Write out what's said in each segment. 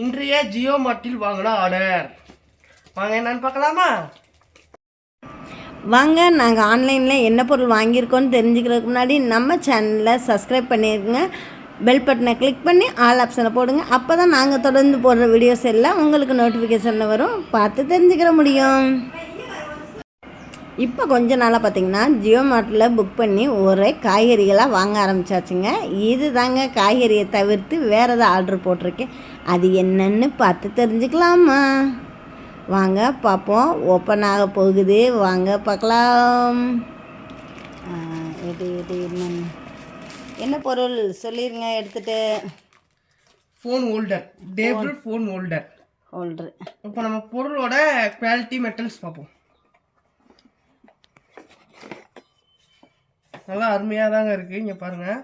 இன்றைய ஜியோ மார்ட்டில் வாங்கின ஆர்டர். வாங்க என்னன்னு பார்க்கலாமா? வாங்க நாங்கள் ஆன்லைனில் என்ன பொருள் வாங்கியிருக்கோன்னு தெரிஞ்சுக்கிறதுக்கு முன்னாடி நம்ம சேனலில் சப்ஸ்கிரைப் பண்ணியிருக்குங்க பெல் பட்டனை கிளிக் பண்ணி ஆல் ஆப்ஷனை போடுங்க. அப்போ தான் நாங்கள் தொடர்ந்து போடுற வீடியோஸ் எல்லாம் உங்களுக்கு நோட்டிஃபிகேஷனில் வரும். பார்த்து தெரிஞ்சுக்கிற முடியும். இப்போ கொஞ்ச நாளாக பார்த்தீங்கன்னா ஜியோ மார்ட்டில் புக் பண்ணி ஒரே காய்கறிகளாக வாங்க ஆரம்பிச்சாச்சுங்க. இது தாங்க காய்கறியை தவிர்த்து வேறு எதாவது ஆர்டர் போட்டிருக்கேன். அது என்னன்னு பார்த்து தெரிஞ்சுக்கலாமா? வாங்க பார்ப்போம். ஓப்பன் ஆக போகுது. வாங்க பார்க்கலாம். எது எது என்னன்னு என்ன? பொருள்? சொல்லிடுங்க எடுத்துகிட்டு phone holder table phone holder holder இப்போ நம்ம பொருளோட குவாலிட்டி மெட்டல்ஸ் பார்ப்போம். நல்லா அருமையாக தாங்க இருக்குது இங்கே பாருங்கள்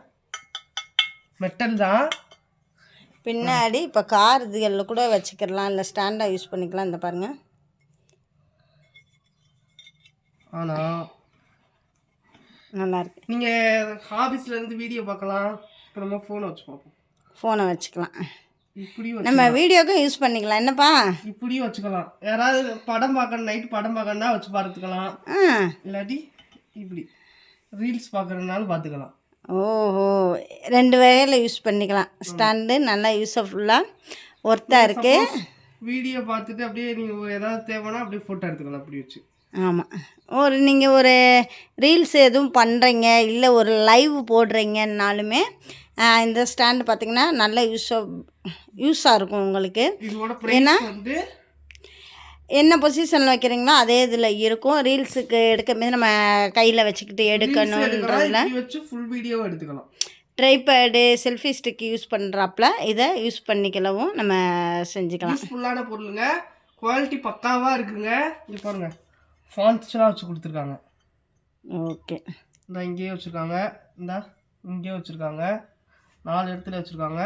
மெட்டல் தான். பின்னாடி இப்போ கார் இதுகளில் கூட வச்சுக்கலாம் இல்லை ஸ்டாண்டாக யூஸ் பண்ணிக்கலாம். இந்த பாருங்கள் ஆனால் நல்லாயிருக்கு நீங்கள் ஹாபிஸ்ல இருந்து வீடியோ பார்க்கலாம். இப்போ நம்ம ஃபோனை வச்சு பார்ப்போம். ஃபோனை வச்சுக்கலாம். இப்படியும் நம்ம வீடியோக்கும் யூஸ் பண்ணிக்கலாம். என்னப்பா? இப்படியும் வச்சுக்கலாம். யாராவது படம் பார்க்கணும் நைட்டு படம் பார்க்கணுன்னா வச்சு பார்த்துக்கலாம். ஆ. இல்லாட்டி இப்படி ரீல்ஸ் பார்க்குறதுனாலும் பார்த்துக்கலாம். ஓஹோ. ரெண்டு வகையில் யூஸ் பண்ணிக்கலாம். ஸ்டாண்டு நல்லா யூஸ்ஃபுல்லாக ஒர்த்தாக இருக்குது வீடியோ பார்த்துட்டு அப்படியே நீங்கள் ஏதாவது தேவைன்னா அப்படியே ஃபோட்டோ எடுத்துக்கலாம் அப்படி வச்சு. ஆமாம் ஒரு நீங்கள் ஒரு ரீல்ஸ் எதுவும் பண்ணுறீங்க இல்லை ஒரு லைவ் போடுறீங்கன்னாலுமே இந்த ஸ்டாண்டு பார்த்தீங்கன்னா நல்ல யூஸ் யூஸாக இருக்கும் உங்களுக்கு. வந்து என்ன பொசிஷனில் வைக்கிறீங்களோ அதே இதில் இருக்கும். ரீல்ஸுக்கு எடுக்கும்போது நம்ம கையில் வச்சுக்கிட்டு எடுக்கணுன்றதுல. வச்சு ஃபுல் வீடியோவும் எடுத்துக்கலாம். ட்ரைபேடு செல்ஃபி ஸ்டிக் யூஸ் பண்ணுறாப்புல இதை யூஸ் பண்ணிக்கலவும் நம்ம செஞ்சுக்கலாம். யூஸ்ஃபுல்லான பொருளுங்க. குவாலிட்டி பக்காவாக இருக்குங்க. இது பாருங்க. ஃபான்ஸ்லாம் வச்சு கொடுத்துருக்காங்க. ஓகே இந்த இங்கேயே வச்சுருக்காங்க. இந்த இங்கேயே வச்சுருக்காங்க. நாலு இடத்துல வச்சுருக்காங்க.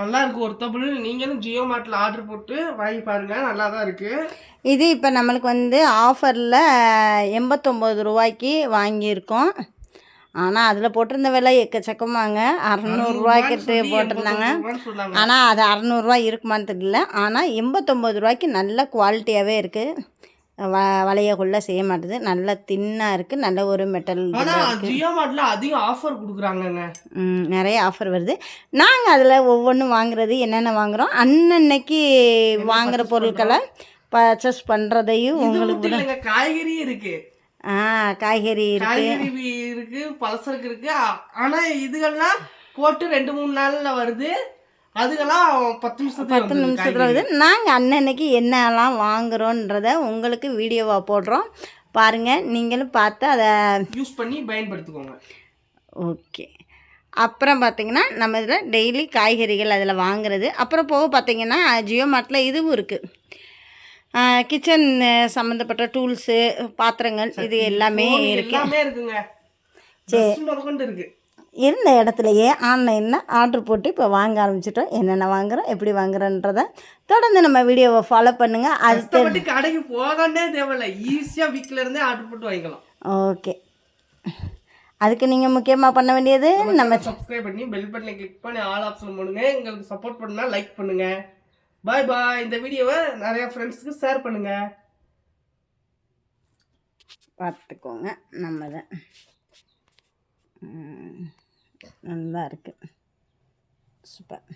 நல்லா இருக்கு ஒருத்தபிள் நீங்களும் ஜியோ மார்ட்டில் ஆர்டர் போட்டு வாங்கி பாருங்க. நல்லா தான் இருக்குது இது இப்போ நம்மளுக்கு வந்து ஆஃபரில் எண்பத்தொம்போது ரூபாய்க்கு வாங்கியிருக்கோம். ஆனால் அதில் போட்டிருந்த விலை எக்கச்சக்கமாங்க. அறநூறுரூவாய்க்கிட்டு போட்டிருந்தாங்க. ஆனால் அது அறநூறுரூவா இருக்குமான்னு தெரியல. ஆனால் எண்பத்தொம்போது ரூபாய்க்கு நல்ல குவாலிட்டியாகவே இருக்குது வ வளையக்குள்ளே செய்ய மாட்டுது. நல்ல தின்னாக இருக்குது நல்ல ஒரு மெட்டல் ஆனால் ஜியோ மார்ட்டில் அதிகம் ஆஃபர் கொடுக்குறாங்கங்க. நிறைய ஆஃபர் வருது. நாங்கள் அதில் ஒவ்வொன்றும் வாங்குறது என்னென்ன வாங்குகிறோம் அன்னன்னைக்கு வாங்குகிற பொருட்களை பர்ச்சேஸ் பண்ணுறதையும் உங்களுக்கு காய்கறி இருக்கு. ஆ காய்கறி இருக்குது காய்கறி இருக்கு பலசரக்கு இருக்கு. ஆ- ஆனா இதுகள்லாம் போட்டு ரெண்டு மூணு நாள்ல வருது. அதுக்கெல்லாம் பத்து நிமிஷத்துல பத்து நிமிஷத்தில் வருது நாங்கள் அன்னன்னைக்கு என்னெல்லாம் வாங்குகிறோன்றத உங்களுக்கு வீடியோவாக போடுறோம். பாருங்கள் நீங்களும் பார்த்து அதை யூஸ் பண்ணி பயன்படுத்திக்கோங்க. ஓகே. அப்புறம் பார்த்தீங்கன்னா நம்ம இதில் டெய்லி காய்கறிகள் அதில் வாங்குறது. அப்புறம் போக பார்த்தீங்கன்னா ஜியோ மார்ட்டில் இதுவும் இருக்குது கிச்சன் சம்மந்தப்பட்ட டூல்ஸு பாத்திரங்கள் இது எல்லாமே இருக்குது எல்லாமே இருக்குங்க. முதற்கொண்டு இருக்கு. இருந்த இடத்துலையே ஆன்லைனில் ஆர்டர் போட்டு இப்போ வாங்க ஆரம்பிச்சிட்டோம். என்னென்ன வாங்குறோம் எப்படி வாங்குறோன்றத தொடர்ந்து நம்ம வீடியோவை ஃபாலோ பண்ணுங்கள் அது கடைக்கு போகண்டே தேவையில்ல. ஈஸியா வீட்ல இருந்தே ஆர்டர் போட்டு வாங்கிக்கலாம். ஓகே அதுக்கு நீங்கள் முக்கியமாக பண்ண வேண்டியது நம்ம சப்ஸ்கிரைப் பண்ணி பெல் பட்டனை கிளிக் பண்ணி ஆல் ஆப்ஷன் பண்ணுங்க எங்களுக்கு சப்போர்ட் பண்ணா லைக் பண்ணுங்க. பாய் பாய் இந்த வீடியோவை நிறைய ஃப்ரெண்ட்ஸ்க்கு ஷேர் பண்ணுங்க. பார்த்துக்கோங்க நம்ம தான் நல்லா இருக்குது சூப்பர்.